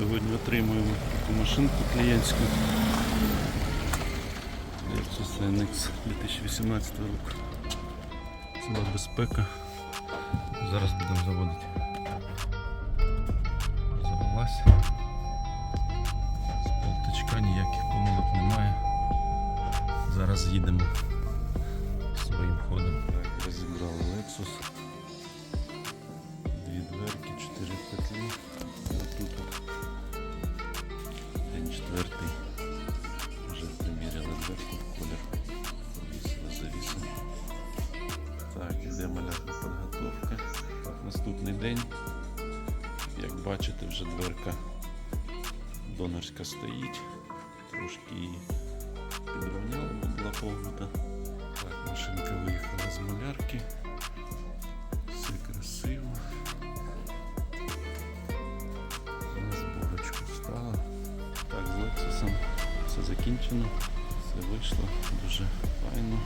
Сьогодні отримуємо таку машинку клієнтську. Lexus NX 2018 року. Ціла безпека. Зараз будемо заводити. Завелась. З болтичка ніяких помилок немає. Зараз їдемо іде підготовка. Наступний день. Як бачите, вже дверка донорська стоїть. Трошки її підрівняли, була погнута. Так, машинка виїхала з малярки. Все красиво. На зборочку встала. Так, з Лексусом все закінчено, все вийшло дуже файно.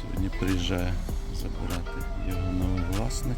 Сьогодні приїжджає забирати його новий власник.